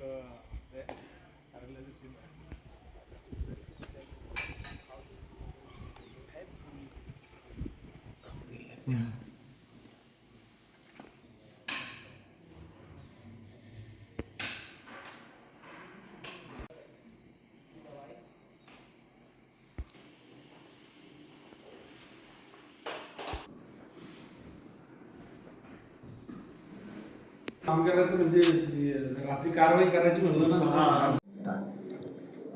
呃，对，还有那个什么，嗯。काम करायचं म्हणजे रात्री कारवाई करायची म्हणलं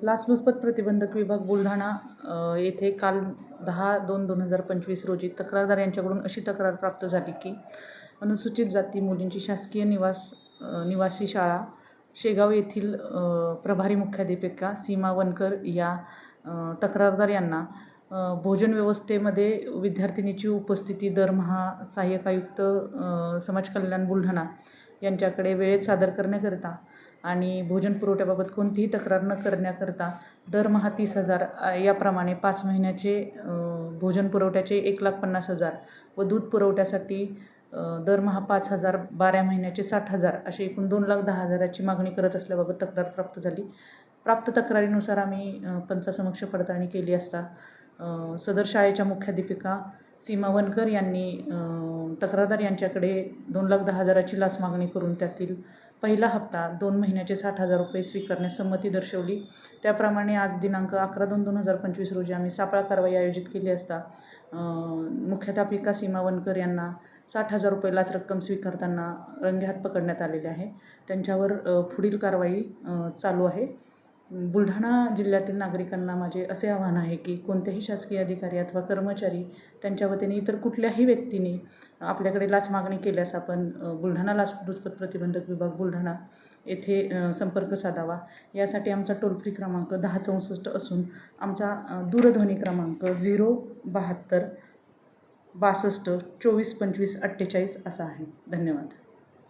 लाचलुचपत प्रतिबंधक विभाग बुलढाणा अ, येथे काल दहा दोन दोन हजार पंचवीस रोजी तक्रारदार यांच्याकडून अशी तक्रार प्राप्त झाली की अनुसूचित जाती मुलींची शासकीय निवास अ, निवासी शाळा शेगाव येथील अ, प्रभारी मुख्याध्यापिका सीमा वनकर या अ, तक्रारदार यांना अ, भोजन व्यवस्थेमध्ये विद्यार्थिनीची उपस्थिती दरमहा सहाय्यक आयुक्त अ, समाज कल्याण बुलढाणा यांच्याकडे वेळेत सादर करण्याकरिता आणि भोजन पुरवठ्याबाबत कोणतीही तक्रार न करण्याकरता दरमहा तीस हजार याप्रमाणे पाच महिन्याचे भोजन पुरवठ्याचे एक लाख पन्नास हजार व दूध पुरवठ्यासाठी दरमहा पाच हजार बारा महिन्याचे साठ हजार असे एकूण दोन लाख दहा हजाराची मागणी करत असल्याबाबत तक्रार प्राप्त झाली. प्राप्त तक्रारीनुसार आम्ही पंचासमक्ष पडताळणी केली असता सदर शाळेच्या मुख्याध्यापिका सीमा वनकर यांनी तक्रारदार यांच्याकडे दोन लाख दहा हजाराची लाच मागणी करून त्यातील पहिला हप्ता दोन महिन्याचे साठ हजार रुपये स्वीकारण्यास संमती दर्शवली. त्याप्रमाणे आज दिनांक अकरा दोन दोन हजार पंचवीस रोजी आम्ही सापळा कारवाई आयोजित केली असता मुख्याध्यापिका सीमा वनकर यांना साठ हजार रुपये लाच रक्कम स्वीकारताना रंगेहात पकडण्यात आलेले आहे. त्यांच्यावर पुढील कारवाई चालू आहे. बुलढाणा जिल्ह्यातील नागरिकांना माझे असे आव्हान आहे की कोणत्याही शासकीय अधिकारी अथवा कर्मचारी त्यांच्या वतीने इतर कुठल्याही व्यक्तीने आपल्याकडे लाच मागणी केल्यास आपण बुलढाणा लाचलुचपत प्रतिबंधक विभाग बुलढाणा येथे संपर्क साधावा. यासाठी आमचा टोल फ्री क्रमांक दहा चौसष्ट असून आमचा दूरध्वनी क्रमांक झिरो बहात्तर बासष्ट चोवीस पंचवीस अठ्ठेचाळीस असा आहे. धन्यवाद.